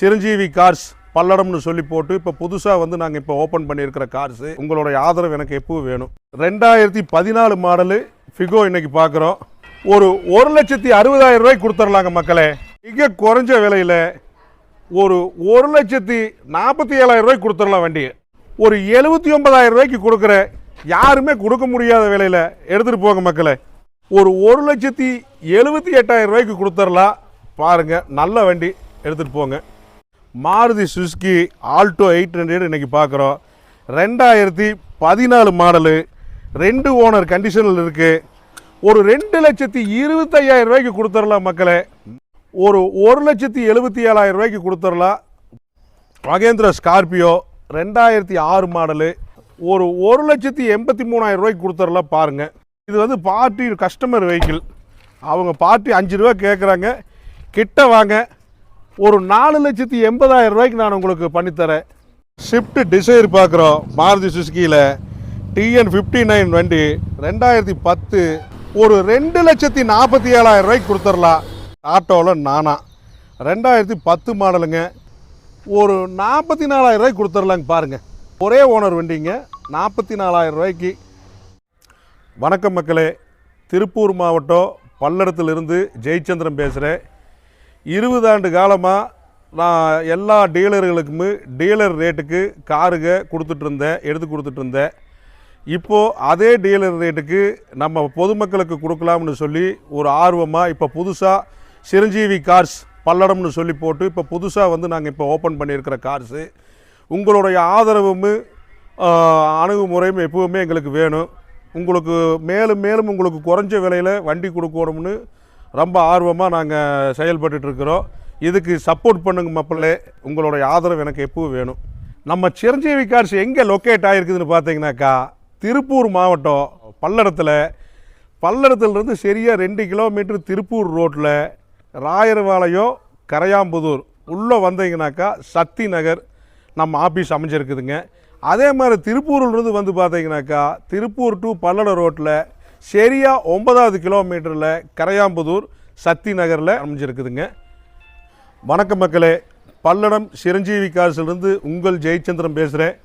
Chiranjeevi cars பல்லடம்னு சொல்லி போட்டு இப்போ புதுசாக வந்து நாங்கள் இப்போ ஓப்பன் பண்ணியிருக்கிற கார்ஸு. உங்களுடைய ஆதரவு எனக்கு எப்பவும் வேணும். ரெண்டாயிரத்தி பதினாலு மாடலு ஃபிகோ இன்னைக்கு பார்க்குறோம் ஒரு ஒரு லட்சத்தி அறுபதாயிரம் ரூபாய் கொடுத்துர்லாங்க மக்களே. மிக குறைஞ்ச விலையில் ஒரு ஒரு லட்சத்தி நாற்பத்தி ஏழாயிரம் ரூபாய்க்கு கொடுத்துடலாம் வண்டியை ஒரு எழுபத்தி ஒன்பதாயிரம் ரூபாய்க்கு கொடுக்குற யாருமே கொடுக்க முடியாத விலையில் எடுத்துகிட்டு போங்க மக்களே. ஒரு ஒரு லட்சத்தி எழுபத்தி எட்டாயிரம் ரூபாய்க்கு கொடுத்துடலாம் பாருங்க நல்ல வண்டி எடுத்துகிட்டு போங்க. Maruti Suzuki Alto eight hundred இன்னைக்கு பார்க்குறோம். ரெண்டாயிரத்தி பதினாலு மாடலு. ரெண்டு ஓனர் கண்டிஷனில் இருக்குது ஒரு ரெண்டு லட்சத்தி இருபத்தையாயிரம் ரூபாய்க்கு கொடுத்துடலாம் மக்களே. ஒரு ஒரு லட்சத்தி எழுபத்தி ஏழாயிரம் ரூபாய்க்கு கொடுத்துடலாம். மகேந்திர ஸ்கார்பியோ ரெண்டாயிரத்தி ஆறு மாடலு. ஒரு ஒரு லட்சத்தி எண்பத்தி மூணாயிரம் ரூபாய்க்கு கொடுத்துடலாம் பாருங்கள் இது வந்து பார்ட்டி கஸ்டமர் வெஹிக்கிள் அவங்க பார்ட்டி அஞ்சு ரூபா கேட்குறாங்க கிட்ட வாங்க. ஒரு நாலு லட்சத்தி எண்பதாயிரம் ரூபாய்க்கு நான் உங்களுக்கு பண்ணித்தரேன். ஷிஃப்ட் டிசைர் பார்க்குறோம். மாருதி சுசுக்கியில் டிஎன் ஃபிஃப்டி நைன் வண்டி ரெண்டாயிரத்தி பத்து. ஒரு ரெண்டு லட்சத்தி நாற்பத்தி ஏழாயிரம் ரூபாய்க்கு கொடுத்துடலாம். ஆட்டோவில் நானா. ரெண்டாயிரத்தி பத்து மாடலுங்க. ஒரு நாற்பத்தி நாலாயிரம் ரூபாய்க்கு கொடுத்துடலாங்க பாருங்கள் ஒரே ஓனர் வண்டிங்க. நாற்பத்தி நாலாயிரம் ரூபாய்க்கு. வணக்கம் மக்களே. திருப்பூர் மாவட்டம் பல்லடத்திலிருந்து ஜெயச்சந்திரன் பேசுகிறேன் இருபது ஆண்டு காலமாக நான் எல்லா டீலர்களுக்குமே டீலர் ரேட்டுக்கு காருங்க கொடுத்துட்ருந்தேன் எடுத்து கொடுத்துட்ருந்தேன் இப்போது அதே டீலர் ரேட்டுக்கு நம்ம பொதுமக்களுக்கு கொடுக்கலாம்னு சொல்லி ஒரு ஆர்வமாக இப்போ புதுசாக சிரஞ்சீவி கார்ஸ் பல்லடம்னு சொல்லி போட்டு இப்போ புதுசாக வந்து நாங்கள் இப்போ ஓப்பன் பண்ணியிருக்கிற கார்ஸு. உங்களுடைய ஆதரவும் அணுகுமுறையும் எப்பவுமே எங்களுக்கு வேணும். உங்களுக்கு மேலும் மேலும் உங்களுக்கு குறைஞ்ச விலையில் வண்டி கொடுக்கணும்னு ரொம்ப ஆர்வமாக நாங்கள் செயல்பட்டுருக்கிறோம் இதுக்கு சப்போர்ட் பண்ணுங்க மக்களே. உங்களுடைய ஆதரவு எனக்கு எப்பவும் வேணும். நம்ம சிரஞ்சீவி கார்ஸ் எங்கே லொக்கேட் ஆகிருக்குதுன்னு பார்த்தீங்கன்னாக்கா திருப்பூர் மாவட்டம் பல்லடத்தில். பல்லடத்துலேருந்து சரியாக ரெண்டு கிலோமீட்டர் திருப்பூர் ரோட்டில் ராயர்வாளையம் கரையாம்புதூர் உள்ளே வந்தீங்கன்னாக்கா சக்தி நகர் நம்ம ஆஃபீஸ் அமைஞ்சிருக்குதுங்க. அதே மாதிரி திருப்பூர்லேருந்து வந்து பார்த்தீங்கன்னாக்கா திருப்பூர் டு பல்லடம் ரோட்டில் சரியாக ஒன்பதாவது கிலோமீட்டரில் கரையாம்புதூர் சக்தி நகரில் அமைஞ்சிருக்குதுங்க. வணக்கம் மக்களே. பல்லடம் சிரஞ்சீவி காசிலிருந்து உங்கள் ஜெயச்சந்திரன் பேசுகிறேன்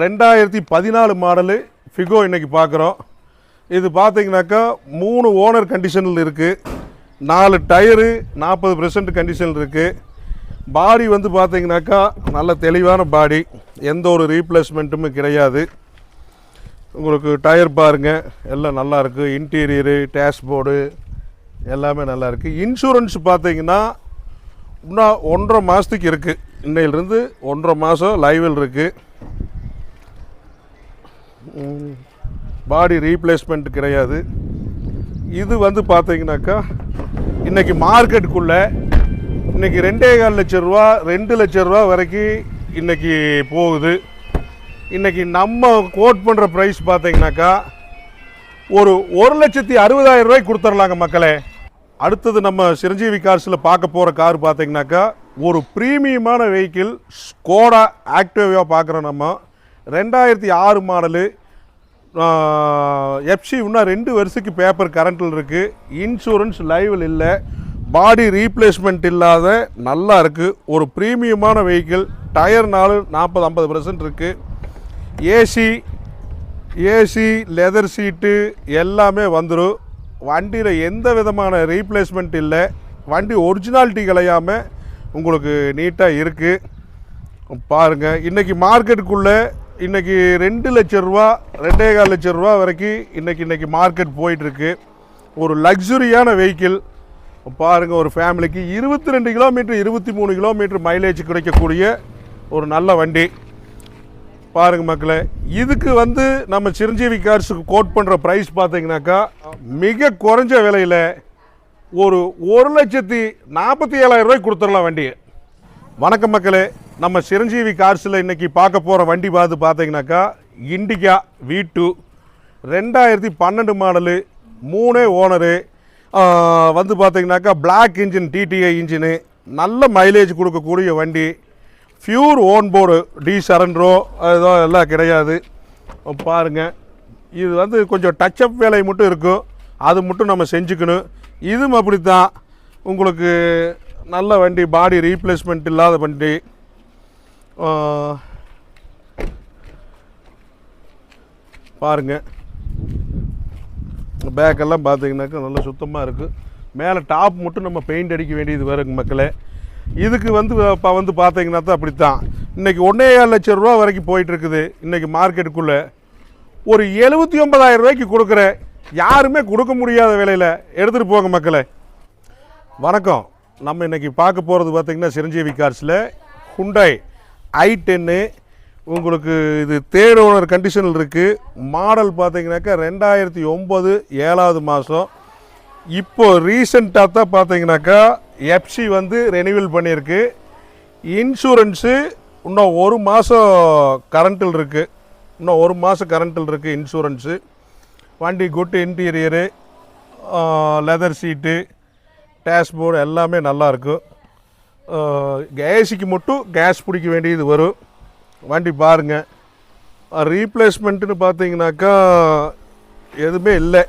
ரெண்டாயிரத்தி பதினாலு மாடலு ஃபிகோ இன்றைக்கி பார்க்குறோம் இது பார்த்தீங்கன்னாக்கா மூணு ஓனர் கண்டிஷனில் இருக்குது நாலு டயரு நாற்பது பெர்சன்ட் கண்டிஷனில் இருக்குது பாடி வந்து பார்த்தீங்கன்னாக்கா நல்ல தெளிவான பாடி. எந்த ஒரு ரீப்ளேஸ்மெண்ட்டுமே கிடையாது. உங்களுக்கு டயர் பாருங்க எல்லாம் நல்லா இருக்கு. இன்டீரியரு டேஷ்போர்டு எல்லாமே நல்லா இருக்கு. இன்சூரன்ஸ் பார்த்தீங்கன்னா இன்னும் ஒன்றரை மாதத்துக்கு இருக்குது இன்னையிலிருந்து ஒன்றரை மாதம் லைவில் இருக்குது பாடி ரீப்ளேஸ்மெண்ட் கிடையாது. இது வந்து பார்த்தீங்கன்னாக்கா இன்றைக்கி மார்க்கெட்டுக்குள்ளே இன்னைக்கு ரெண்டே கால் லட்ச ரூபா ரெண்டு லட்ச ரூபா வரைக்கும் இன்றைக்கி போகுது. இன்றைக்கி நம்ம கோட் பண்ணுற ப்ரைஸ் பார்த்தீங்கன்னாக்கா ஒரு ஒரு லட்சத்தி அறுபதாயிரம் ரூபாய் கொடுத்துர்லாங்க மக்களே. அடுத்தது நம்ம சிரஞ்சீவி கார்ஸில் பார்க்க போகிற கார் பார்த்தீங்கன்னாக்கா ஒரு ப்ரீமியமான வெஹிக்கிள் ஸ்கோடா ஆக்டிவாக பார்க்குறோம் நம்ம. ரெண்டாயிரத்தி ஆறு மாடலு எஃப்சி இன்னும் ரெண்டு வருஷத்துக்கு பேப்பர் கரண்ட்டில் இருக்குது இன்சூரன்ஸ் லைவில் இல்லை. பாடி ரீப்ளேஸ்மெண்ட் இல்லாத நல்லா இருக்குது ஒரு ப்ரீமியமான வெஹிக்கிள் டயர் நாலு நாற்பது ஐம்பது பர்சன்ட் இருக்குது ஏசி ஏசி லெதர் சீட்டு எல்லாமே வந்துடும் வண்டியில் எந்த விதமான ரீப்ளேஸ்மெண்ட் இல்லை. வண்டி ஒரிஜினாலிட்டி கலையாமல் உங்களுக்கு நீட்டாக இருக்குது பாருங்கள் இன்றைக்கி மார்க்கெட்டுக்குள்ளே இன்றைக்கி ரெண்டு லட்ச ரூபா ரெண்டே கால் லட்ச ரூபா வரைக்கும் இன்றைக்கி இன்றைக்கி மார்க்கெட் போயிட்டுருக்கு. ஒரு லக்ஸுரியான வெஹிக்கிள் பாருங்கள் ஒரு ஃபேமிலிக்கு இருபத்தி ரெண்டு கிலோமீட்டர் இருபத்தி மூணு கிலோமீட்டர் மைலேஜ் கிடைக்கக்கூடிய ஒரு நல்ல வண்டி. பாருங்க மக்களே இதுக்கு வந்து நம்ம சிரஞ்சீவி கார்ஸுக்கு கோட் பண்ணுற ப்ரைஸ் பார்த்தீங்கன்னாக்கா மிக குறைஞ்ச விலையில் ஒரு ஒரு லட்சத்தி நாற்பத்தி ஏழாயிரம் ரூபாய்க்கு கொடுத்துடலாம் வண்டியை வணக்கம் மக்களே நம்ம சிரஞ்சீவி கார்ஸில் இன்னைக்கு பார்க்க போகிற வண்டி பார்த்து பார்த்தீங்கன்னாக்கா இண்டிகா வி டூ ரெண்டாயிரத்தி பன்னெண்டு மாடலு மூணே ஓனரு வந்து பார்த்தீங்கன்னாக்கா பிளாக் இன்ஜின் டிடிஐ இன்ஜினு நல்ல மைலேஜ் கொடுக்கக்கூடிய வண்டி. ஃப்யூர் ஓன் போர்டு டி சரண்டரோ ஏதோ எல்லாம் கிடையாது. பாருங்கள் இது வந்து கொஞ்சம் டச்சப் வேலை மட்டும் இருக்கும் அது மட்டும் நம்ம செஞ்சுக்கணும். இதுவும் அப்படித்தான். உங்களுக்கு நல்ல வண்டி பாடி ரீப்ளேஸ்மெண்ட் இல்லாத வண்டி. பாருங்கள் பாருங்க. பேக்கெல்லாம் பார்த்தீங்கன்னாக்கா நல்லா சுத்தமாக இருக்குது மேலே டாப் மட்டும் நம்ம பெயிண்ட் அடிக்க வேண்டியது வருங்க மக்களே. இதுக்கு வந்து இப்போ வந்து பார்த்தீங்கன்னா தான் அப்படித்தான். இன்றைக்கி ஒன்றே ஏழு லட்சம் ரூபா வரைக்கும் போயிட்டு இருக்குது இன்றைக்கி மார்க்கெட்டுக்குள்ளே. ஒரு எழுபத்தி ஒன்பதாயிரம் ரூபாய்க்கு கொடுக்குற யாருமே கொடுக்க முடியாத விலையில் எடுத்துகிட்டு போங்க மக்களே. வணக்கம். நம்ம இன்றைக்கி பார்க்க போகிறது பார்த்திங்கன்னா சிரஞ்சீவி கார்ஸில். ஹுண்டாய் ஐ டென்னு. உங்களுக்கு இது தேர்ட் ஓனர் கண்டிஷனில் இருக்குது மாடல் பார்த்தீங்கன்னாக்கா ரெண்டாயிரத்தி ஒம்பது ஏழாவது மாதம் இப்போ ரீசெண்டாக தான் பார்த்தீங்கன்னாக்கா எஃப்சி வந்து ரெனிவல் பண்ணியிருக்கு. இன்சூரன்ஸு இன்னும் ஒரு மாதம் கரண்ட்டில் இருக்குது இன்னும் ஒரு மாதம் கரண்ட்டில் இருக்குது இன்சூரன்ஸு வண்டி good interior leather seat dashboard எல்லாமே நல்லாயிருக்கும் ஏசிக்கு மட்டும் கேஸ் பிடிக்க வேண்டியது வரும். வண்டி பாருங்கள் ரீப்ளேஸ்மெண்ட்டுன்னு பார்த்தீங்கன்னாக்கா எதுவுமே இல்லை.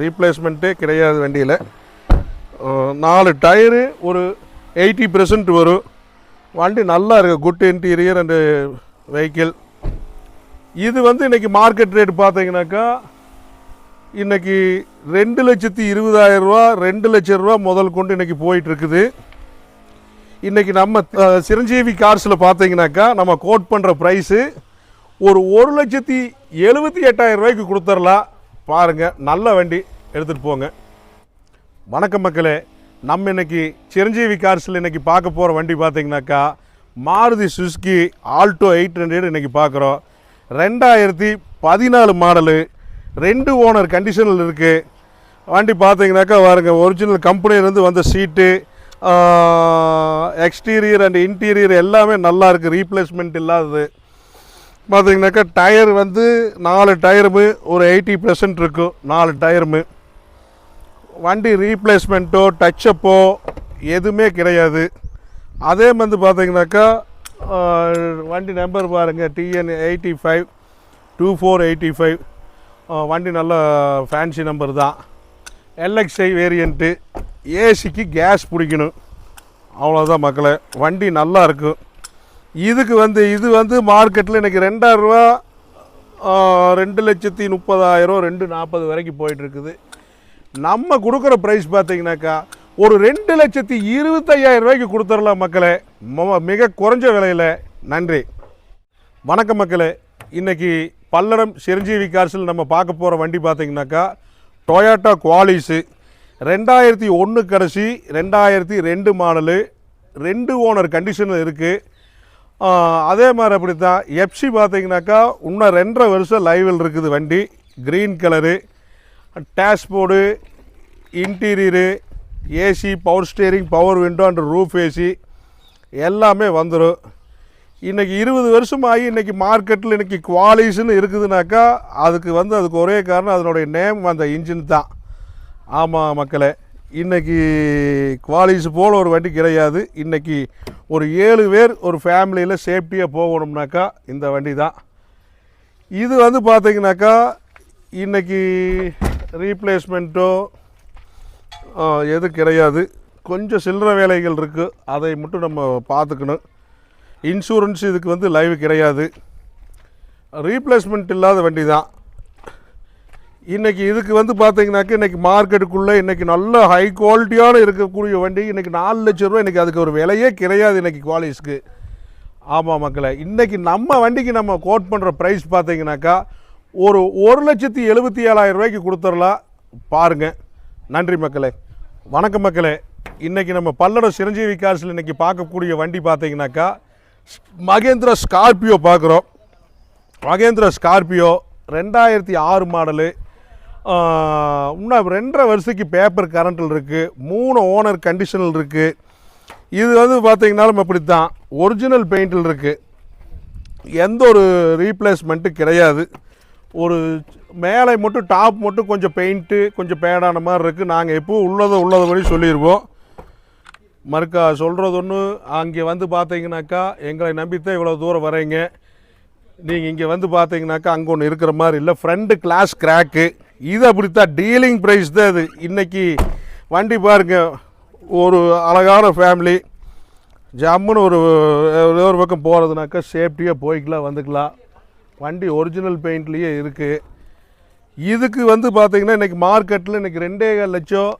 ரீப்ளேஸ்மெண்ட்டே கிடையாது வண்டியில். நாலு டயரு ஒரு எயிட்டி பெர்சன்ட் வரும். வண்டி நல்லா இருக்குது குட் இன்டீரியர் அண்டு வெஹிக்கிள். இது வந்து இன்றைக்கி மார்க்கெட் ரேட் பார்த்தீங்கன்னாக்கா இன்றைக்கி ரெண்டு லட்சத்தி இருபதாயிரரூவா ரெண்டு லட்சம் ரூபா முதல் கொண்டு இன்னைக்கு போயிட்டுருக்குது. இன்றைக்கி நம்ம சிரஞ்சீவி கார்ஸில் பார்த்தீங்கன்னாக்கா நம்ம கோட் பண்ணுற ப்ரைஸு ஒரு ஒரு லட்சத்தி எழுபத்தி எட்டாயிரம் ரூபாய்க்கு கொடுத்துடலாம் பாருங்கள் நல்ல வண்டி எடுத்துகிட்டு போங்க. வணக்கம் மக்களே நம்ம இன்னைக்கு சிரஞ்சீவி கார்ஸில் இன்றைக்கி பார்க்க போகிற வண்டி பார்த்திங்கனாக்கா Maruti Suzuki Alto eight hundred இன்றைக்கி பார்க்குறோம். ரெண்டாயிரத்தி பதினாலு மாடலு ரெண்டு ஓனர் கண்டிஷனில் இருக்குது வண்டி பார்த்தீங்கனாக்கா பாருங்க ஒரிஜினல் கம்பெனிலேருந்து வந்த சீட்டு எக்ஸ்டீரியர் அண்ட் இன்டீரியர் எல்லாமே நல்லா இருக்குது ரீப்ளேஸ்மெண்ட் இல்லாதது. பார்த்தீங்கன்னாக்கா டயர் வந்து நாலு டயருமு ஒரு எயிட்டி பெர்சன்ட் இருக்கும். நாலு டயருமு. வண்டி ரீப்ளேஸ்மெண்ட்டோ டச்சப்போ எதுவுமே கிடையாது. அதே வந்து பார்த்தீங்கன்னாக்கா வண்டி நம்பர் பாருங்கள் TN eighty five two four eighty five வண்டி நல்ல ஃபேன்சி நம்பர் தான். எல்எக்ஸ்ஐ வேரியண்ட்டு ஏசிக்கு கேஸ் பிடிக்கணும். அவ்வளோதான் மக்களை. வண்டி நல்லா இருக்கும். இதுக்கு வந்து இது வந்து மார்க்கெட்டில் இன்றைக்கி ரெண்டாயிரரூவா ரெண்டு லட்சத்தி முப்பதாயிரம் ரெண்டு நாற்பது வரைக்கும் போயிட்டுருக்குது. நம்ம கொடுக்குற ப்ரைஸ் பார்த்தீங்கன்னாக்கா ஒரு ரெண்டு லட்சத்தி இருபத்தையாயிரம் ரூபாய்க்கு கொடுத்துடலாம் மக்களே. மிக குறைஞ்ச விலையில். நன்றி. வணக்கம் மக்களே. இன்றைக்கி பல்லடம் சிரஞ்சீவி கார்ஸில் நம்ம பார்க்க போகிற வண்டி பார்த்திங்கனாக்கா டொயாட்டோ குவாலிஸு ரெண்டாயிரத்தி ஒன்று கடைசி ரெண்டாயிரத்தி ரெண்டு மாடலு. ரெண்டு ஓனர் கண்டிஷனில் இருக்குது அதே மாதிரி அப்படி தான் எஃப்சி பார்த்தீங்கன்னாக்கா இன்னும் ரெண்டரை வருஷம் லைவில் இருக்குது வண்டி. Green colour dashboard interior AC power steering power window and roof AC எல்லாமே வந்துடும் இன்றைக்கி இருபது வருஷமாகி இன்றைக்கி மார்க்கெட்டில் இன்றைக்கி குவாலிஸ்னு இருக்குதுனாக்கா அதுக்கு வந்து அதுக்கு ஒரே காரணம் அதனுடைய நேம் அந்த இன்ஜின் தான். ஆமாம் மக்களே. இன்றைக்கி குவாலிஸ் போல் ஒரு வண்டி கிடையாது. இன்றைக்கி ஒரு ஏழு பேர் ஒரு ஃபேமிலியில் சேஃப்டியாக போகணும்னாக்கா இந்த வண்டி தான் இது வந்து பார்த்தீங்கன்னாக்கா இன்றைக்கி ரீப்ளேஸ்மெண்ட்டோ எது கிடையாது. கொஞ்சம் சில்லற வேலைகள் இருக்குது அதை மட்டும் நம்ம பார்த்துக்கணும். இன்சூரன்ஸ் இதுக்கு வந்து லைவ் கிடையாது. ரீப்ளேஸ்மெண்ட் இல்லாத வண்டி தான் இன்றைக்கி இதுக்கு வந்து பார்த்தீங்கன்னாக்க இன்றைக்கி மார்க்கெட்டுக்குள்ளே இன்றைக்கி நல்ல ஹை குவாலிட்டியான இருக்கக்கூடிய வண்டி இன்றைக்கி நாலு லட்ச ரூபா இன்றைக்கி அதுக்கு ஒரு விலையே கிடையாது இன்றைக்கி குவாலிஸ்க்கு ஆமாம் மக்களே இன்றைக்கி நம்ம வண்டிக்கு நம்ம கோட் பண்ணுற ப்ரைஸ் பார்த்தீங்கன்னாக்கா ஒரு ஒரு லட்சத்தி எழுபத்தி ஏழாயிரம் ரூபாய்க்கு கொடுத்துடலாம். பாருங்கள் நன்றி மக்களே. வணக்கம் மக்களே. இன்றைக்கி நம்ம பல்லடம் சிரஞ்சீவி காசில் இன்றைக்கி பார்க்கக்கூடிய வண்டி பார்த்தீங்கன்னாக்கா மகேந்திரா ஸ்கார்பியோ பார்க்குறோம். மகேந்திரா ஸ்கார்பியோ ரெண்டாயிரத்தி ஆறு மாடலு இன்னும் ரெண்டரை வருஷத்துக்கு பேப்பர் கரண்டில் இருக்குது மூணு ஓனர் கண்டிஷனில் இருக்குது இது வந்து பார்த்திங்கனாலும் அப்படி தான் ஒரிஜினல் பெயிண்டில் இருக்குது எந்த ஒரு ரீப்ளேஸ்மெண்ட்டும் கிடையாது. ஒரு மேலே மட்டும் டாப் மட்டும் கொஞ்சம் பெயிண்ட்டு கொஞ்சம் பேடான மாதிரி இருக்குது நாங்கள் எப்போ உள்ளதை உள்ளதபடி சொல்லிடுவோம் மறுக்கா சொல்கிறது ஒன்று அங்கே வந்து பார்த்தீங்கன்னாக்கா எங்களை நம்பித்தான் இவ்வளோ தூரம் வரீங்க நீங்கள் இங்கே வந்து பார்த்தீங்கன்னாக்கா அங்கே ஒன்று இருக்கிற மாதிரி இல்லை. ஃப்ரெண்டு கிளாஸ் கிராக்கு இது அப்படித்தான் டீலிங் ப்ரைஸ் தான் இது. இன்றைக்கி வண்டி பாருங்க ஒரு அழகான ஃபேமிலி ஜம்முன்னு ஒரு ஒரு பக்கம் போகிறதுனாக்கா சேஃப்டியாக போய்க்கலாம் வந்துக்கலாம். வண்டி ஒரிஜினல் பெயிண்ட்லேயே இருக்குது இதுக்கு வந்து பார்த்திங்கன்னா இன்றைக்கி மார்க்கெட்டில் இன்றைக்கி ரெண்டே லட்சம்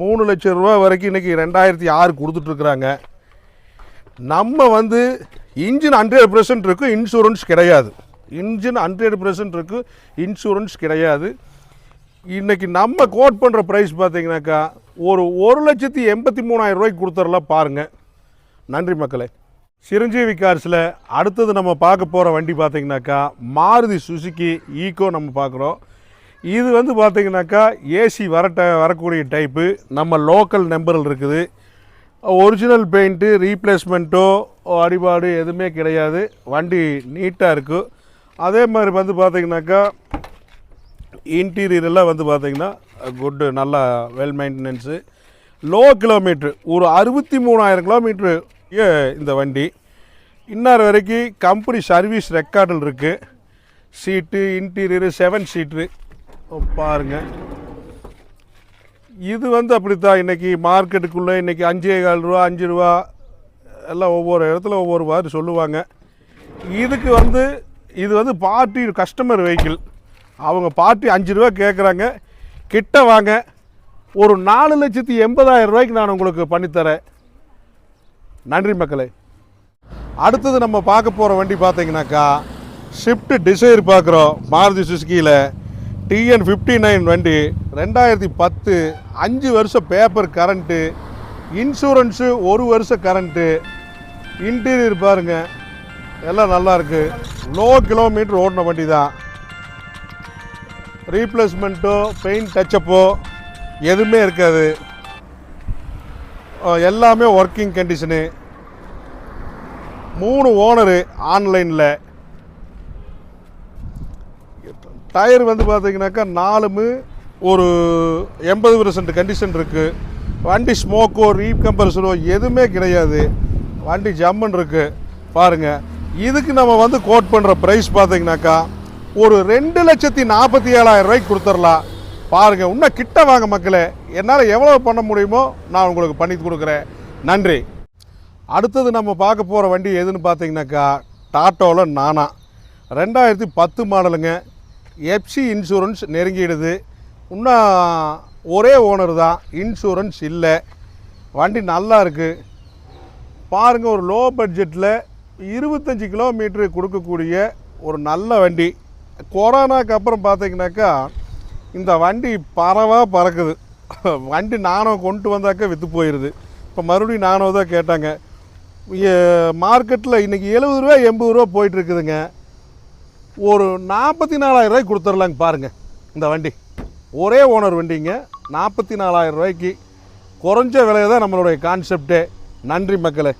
மூணு லட்சம் ரூபா வரைக்கும் இன்றைக்கி ரெண்டாயிரத்தி ஆறு கொடுத்துட்ருக்குறாங்க. நம்ம வந்து இன்ஜின் ஹண்ட்ரட் பர்சன்ட் இருக்கும் இன்சூரன்ஸ் கிடையாது. இன்ஜின் ஹண்ட்ரட் பர்சன்ட் இருக்கும் இன்சூரன்ஸ் கிடையாது. இன்றைக்கி நம்ம கோட் பண்ணுற ப்ரைஸ் பார்த்தீங்கன்னாக்கா ஒரு ஒரு லட்சத்தி எண்பத்தி மூணாயிரம் ரூபாய்க்கு கொடுத்துடலாம் பாருங்கள் நன்றி மக்களே. சிரஞ்சீவி கார்ஸில் அடுத்தது நம்ம பார்க்க போகிற வண்டி பார்த்திங்கனாக்கா மாருதி சுசுகி ஈகோ நம்ம பார்க்குறோம். இது வந்து பார்த்திங்கனாக்கா ஏசி வரட்ட வரக்கூடிய டைப்பு நம்ம லோக்கல் நம்பரில் இருக்குது. ஒரிஜினல் பெயிண்ட்டு ரீப்ளேஸ்மெண்ட்டோ அடிபாடு எதுவுமே கிடையாது. வண்டி நீட்டாக இருக்குது அதே மாதிரி வந்து பார்த்திங்கனாக்கா இன்டீரியர் எல்லாம் வந்து பார்த்தீங்கன்னா குட்டு நல்லா வெல் மெயின்டெனன்ஸு லோ கிலோமீட்ரு ஒரு அறுபத்தி மூணாயிரம் கிலோமீட்ரு இந்த வண்டி. இன்னார் வரைக்கும் கம்பெனி சர்வீஸ் ரெக்கார்டில் இருக்குது சீட்டு இன்டீரியரு செவன் சீட்ரு பாருங்கள் இது வந்து அப்படித்தான் இன்றைக்கி மார்க்கெட்டுக்குள்ளே இன்றைக்கி அஞ்சே கால் ரூபா அஞ்சு ரூபா எல்லாம் ஒவ்வொரு இடத்துல ஒவ்வொரு மாதிரி சொல்லுவாங்க. இதுக்கு வந்து இது வந்து பார்ட்டி கஸ்டமர் வெஹிக்கிள் அவங்க பார்ட்டி அஞ்சு ரூபா கேட்குறாங்க கிட்ட வாங்க. ஒரு நாலு லட்சத்தி எண்பதாயிரம் ரூபாய்க்கு நான் உங்களுக்கு பண்ணித்தரேன். நன்றி மக்களே. அடுத்தது நம்ம பார்க்க போகிற வண்டி பார்த்தீங்கன்னாக்கா ஷிஃப்ட் டிசைர் பார்க்குறோம். மாருதி சுசுக்கியில் டிஎன் ஃபிஃப்டி நைன் வண்டி. ரெண்டாயிரத்தி பத்து அஞ்சு வருஷம் பேப்பர் கரண்ட்டு இன்சூரன்ஸு ஒரு வருஷம் கரண்ட்டு இன்டீரியர் பாருங்க. எல்லாம் நல்லாயிருக்கு லோ கிலோமீட்டர் ஓடின வண்டி தான் ரீப்ளேஸ்மெண்ட்டோ பெயிண்ட் டச்சப்போ எதுவுமே இருக்காது. எல்லாமே ஒர்க்கிங் கண்டிஷனு மூணு ஓனரு ஆன்லைனில் டயர் வந்து பார்த்தீங்கன்னாக்கா நாலுமு ஒரு எண்பது பர்சன்ட் கண்டிஷன் இருக்குது வண்டி ஸ்மோக்கோ ரீகம்பல்சரோ எதுவுமே கிடையாது. வண்டி ஜம்முன்னு இருக்குது பாருங்கள் இதுக்கு நம்ம வந்து கோட் பண்ணுற ப்ரைஸ் பார்த்தீங்கன்னாக்கா ஒரு ரெண்டு லட்சத்தி நாற்பத்தி ஏழாயிரம் ரூபாய்க்கு கொடுத்துடலாம். பாருங்கள் இன்னும் கிட்ட வாங்க மக்களே என்னால் எவ்வளோ பண்ண முடியுமோ நான் உங்களுக்கு பண்ணி கொடுக்குறேன். நன்றி. அடுத்தது நம்ம பார்க்க போகிற வண்டி எதுன்னு பார்த்தீங்கன்னாக்கா டாட்டோவில் நானா. ரெண்டாயிரத்தி பத்து மாடலுங்க. எஃப்சி இன்சூரன்ஸ் நெருங்கிடுது. இன்னும் ஒரே ஓனர் தான். இன்சூரன்ஸ் இல்லை. வண்டி நல்லா இருக்குது பாருங்கள் ஒரு லோ பட்ஜெட்டில் இருபத்தஞ்சி கிலோமீட்டரு கொடுக்கக்கூடிய ஒரு நல்ல வண்டி. கொரோனாக்கு அப்புறம் பார்த்தீங்கன்னாக்கா இந்த வண்டி பறவாக பறக்குது. வண்டி நானோ கொண்டு வந்தாக்கா விற்று போயிடுது இப்போ மறுபடியும் நானோ தான் கேட்டாங்க. மார்க்கெட்டில் இன்றைக்கி எழுபது ரூபா எண்பது ரூபா போயிட்டுருக்குதுங்க. ஒரு நாற்பத்தி நாலாயிரம் ரூபாய்க்கு கொடுத்துர்லாங்க பாருங்கள் இந்த வண்டி. ஒரே ஓனர் வண்டிங்க நாற்பத்தி நாலாயிரம் ரூபாய்க்கு. குறைஞ்ச விலையை தான் நம்மளுடைய கான்செப்டே நன்றி மக்களே.